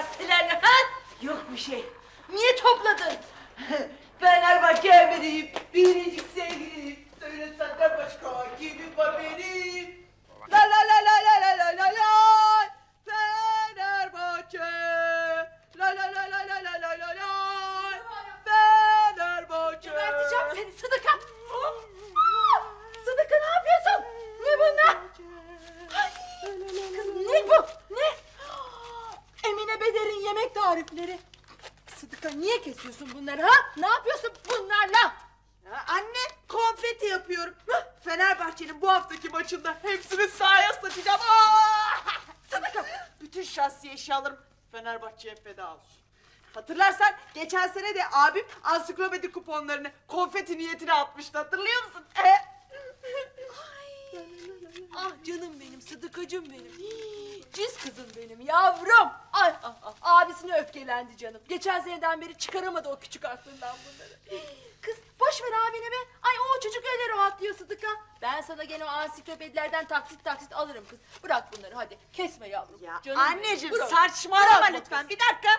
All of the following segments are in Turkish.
gazetelerini ha? Yok bir şey. Niye topladın? Fenerbahçe benim biricik sevgilim. Söylesen de başka kimim var benim? La la la la la la la la la niye kesiyorsun bunları ha? Ne yapıyorsun bunlarla? Ya Anne konfeti yapıyorum. Fenerbahçe'nin bu haftaki maçında hepsini sahaya satacağım. Aa! Sıdıka. Bütün şahsi eşyalarım Fenerbahçe'ye feda olsun. Hatırlarsan geçen sene de abim ansiklopedi kuponlarını konfeti niyetine atmıştı hatırlıyor musun? E? Ah canım benim, Sıdıkacım benim. Hii, Ciz kızım benim, yavrum. Ay, ah, ah, abisine öfkelendi canım. Geçen seneden beri çıkaramadı o küçük aklından bunları. Kız boş ver abine be. Ay o çocuk öyle rahatlıyor Sıdıka. Ben sana gene o ansiklopedilerden taksit taksit alırım kız. Bırak bunları hadi. Kesme yavrum. Ya Canım benim, anneciğim bırak. saçmalama Bırakma lütfen kız. bir dakika.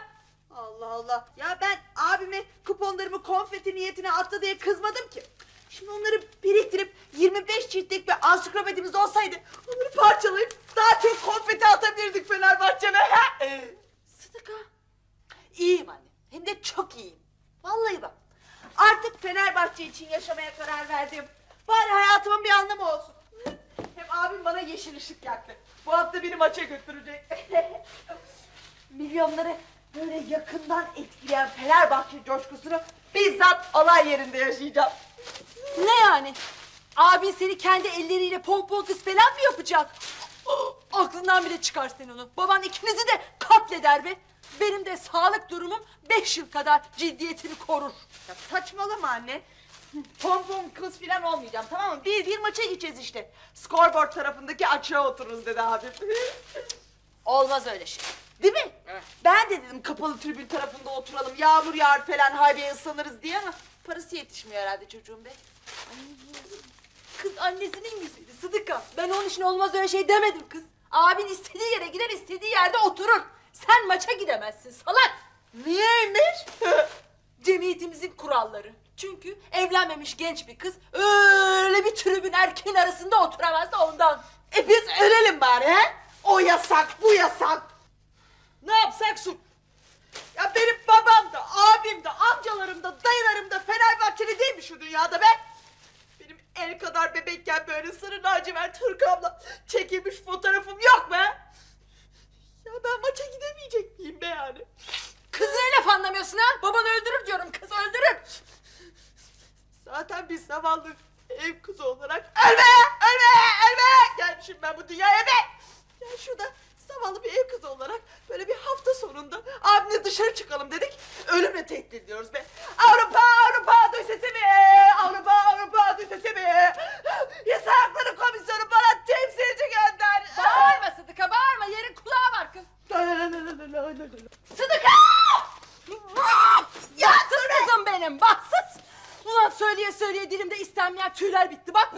Allah Allah. Ya ben abime kuponlarımı konfeti niyetine attı diye kızmadım ki. Şimdi onları biriktirip 25 ciltlik bir ansiklopedimiz olsaydı onları parçalayıp daha çok konfeti atabilirdik Fenerbahçe'ne. Sıdıka. İyiyim anne. Hem de çok iyiyim. Vallahi bak. Artık Fenerbahçe için yaşamaya karar verdim. Bari hayatımın bir anlamı olsun. Hem abim bana yeşil ışık yaktı. Bu hafta beni maça götürecek. Milyonları böyle yakından etkileyen Fenerbahçe coşkusunu bizzat olay yerinde yaşayacağım. Ne yani? Abin seni kendi elleriyle pompon kız falan mı yapacak? Oh, Aklından bile çıkar sen onu. Baban ikinizi de katleder be. Benim de sağlık durumum beş yıl kadar ciddiyetini korur. Ya saçmalama anne. Pompon kız falan olmayacağım tamam mı? Bir bir maça gideceğiz işte. Scoreboard tarafındaki açığa otururuz dedi abim. Olmaz öyle şey. Değil mi? Ben de dedim kapalı tribün tarafında oturalım. Yağmur yağar falan haybeye ıslanırız diye ama parası yetişmiyor herhalde çocuğum be. Kız annesinin güzeli Sıdıka. Ben onun için olmaz öyle şey demedim kız. Abin istediği yere gider istediği yerde oturur. Sen maça gidemezsin salak. Niyeymiş? Cemiyetimizin kuralları. Çünkü evlenmemiş genç bir kız öyle bir tribün erkeğin arasında oturamaz da ondan. e biz ölelim bari he? O yasak, bu yasak. Ne yapsak su? Ya benim babam da, abim de, amcalarım da, dayılarım da Fenerbahçeli değil mi şu dünyada be? Benim el kadar bebekken böyle sarı lacivert hırkamla çekilmiş fotoğrafım yok be. Ya ben maça gidemeyecek miyim be yani? Kız ne laf anlamıyorsun ha? Baban öldürür diyorum kız öldürür. Zaten bir zavallı ev kızı olarak ölme, ölme, ölme gelmişim ben bu dünyaya be. Ya şurada zavallı bir ev kızı olarak böyle bir hafta sonunda abimle dışarı çıkalım Sıdıka! Ya sus kızım benim bahtsız. Ulan söyleye söyleye dilimde istenmeyen tüyler bitti bak.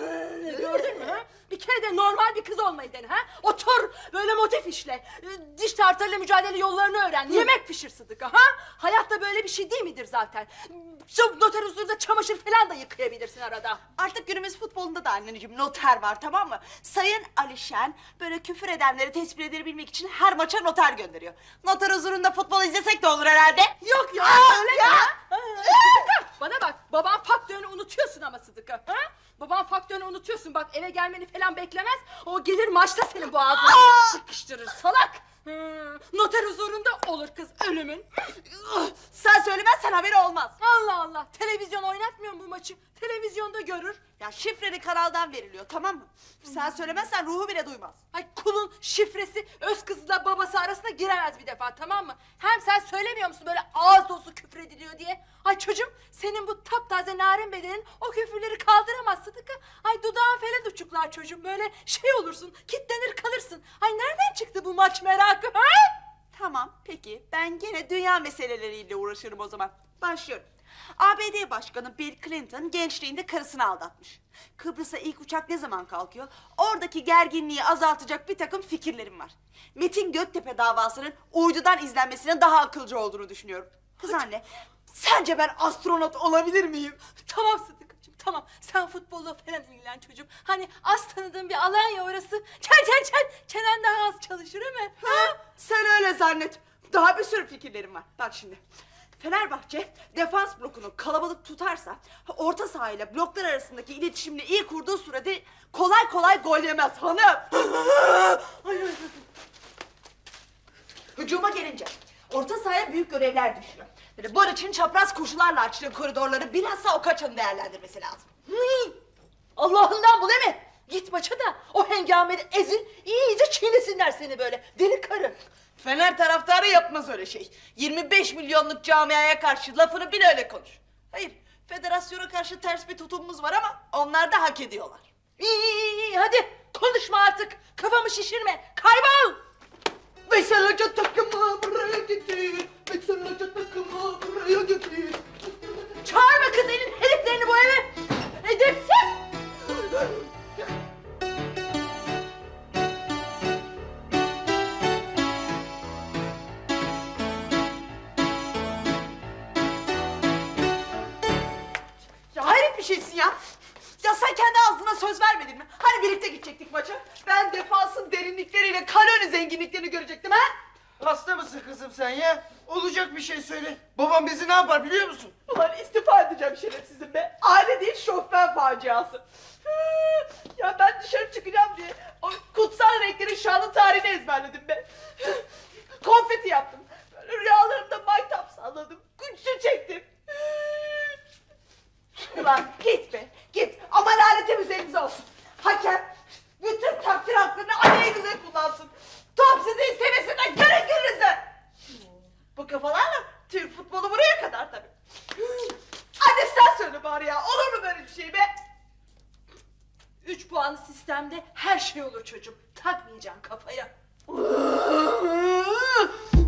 Gördün mü? ha? Bir kere de normal bir kız olmayı dene ha. Otur böyle motif işle. Diş tartarıyla mücadele yollarını öğren. Yemek pişir Sıdıka ha. Hayatta böyle bir şey değil midir zaten? Şu noter huzurunda çamaşır falan da yıkayabilirsin arada. Artık günümüz futbolunda da anneciğim noter var tamam mı? Sayın Alişen böyle küfür edenleri tespit edebilmek için her maça noter gönderiyor. Noter huzurunda futbol izlesek de olur herhalde. Yok ya Aa, öyle mi ya. Sıdıka bana bak baban faktörünü unutuyorsun ama Sıdıka. Ha? Baban faktörünü unutuyorsun bak eve gelmeni falan beklemez. O gelir maçta senin boğazını Aa! sıkıştırır salak. Hmm, noter huzurunda olur kız ölümün. Sen söylemezsen haberi olmaz. Allah Allah televizyon oynatmıyor mu bu maçı? Televizyonda görür. Ya şifreli kanaldan veriliyor tamam mı? Sen söylemezsen ruhu bile duymaz. Ay kulun şifresi öz kızla babası arasında giremez bir defa tamam mı? Hem sen söylemiyor musun böyle ağız dolusu küfür ediliyor diye? Ay çocuğum senin bu taptaze narin bedenin o küfürleri kaldıramaz Sıdıka. Ay dudağın falan uçuklar çocuğum böyle şey olursun kitlenir kalırsın. Ay nereden çıktı bu maç merakı ha? Tamam peki ben gene dünya meseleleriyle uğraşırım o zaman. Başlıyorum. ABD Başkanı Bill Clinton gençliğinde karısını aldatmış. Kıbrıs'a ilk uçak ne zaman kalkıyor? Oradaki gerginliği azaltacak bir takım fikirlerim var. Metin Göktepe davasının uydudan izlenmesinin daha akılcı olduğunu düşünüyorum. Kız anne, sence ben astronot olabilir miyim? Tamam Sıdıkacığım tamam. Sen futbolla ilgilen çocuğum. Hani az tanıdığın bir alan ya orası. Çen çen çen. Çenen daha az çalışır değil mi? Ha, sen öyle zannet. Daha bir sürü fikirlerim var. Bak şimdi. Fenerbahçe defans blokunu kalabalık tutarsa orta saha ile bloklar arasındaki iletişimini iyi kurduğu sürede kolay kolay gol yemez hanım. Ay, ay, ay. Hücuma gelince orta sahaya büyük görevler düşüyor. Böyle bu için çapraz koşularla açtığı koridorları bilhassa o kaçanı değerlendirmesi lazım. Hı! Allah'ından bu değil mi? Git maça da o hengamede ezin iyice çiğnesinler seni böyle deli karı. Fener taraftarı yapmaz öyle şey. 25 milyonluk camiaya karşı lafını bil öyle konuş. Hayır, federasyona karşı ters bir tutumumuz var ama onlar da hak ediyorlar. İyi, iyi, iyi, hadi konuşma artık. Kafamı şişirme. Kaybol. Veysel Hoca takımı buraya getir. Veysel söz vermedin mi? Hani birlikte gidecektik maça? Ben defansın derinlikleriyle kanoni zenginliklerini görecektim ha? Hasta mısın kızım sen ya? Olacak bir şey söyle. Babam bizi ne yapar biliyor musun? Ulan istifa edeceğim şerefsizim be. Aile değil şofben faciası. ya ben dışarı çıkacağım diye o kutsal renklerin şanlı tarihini ezberledim be. çocuk. Takmayacaksın kafaya.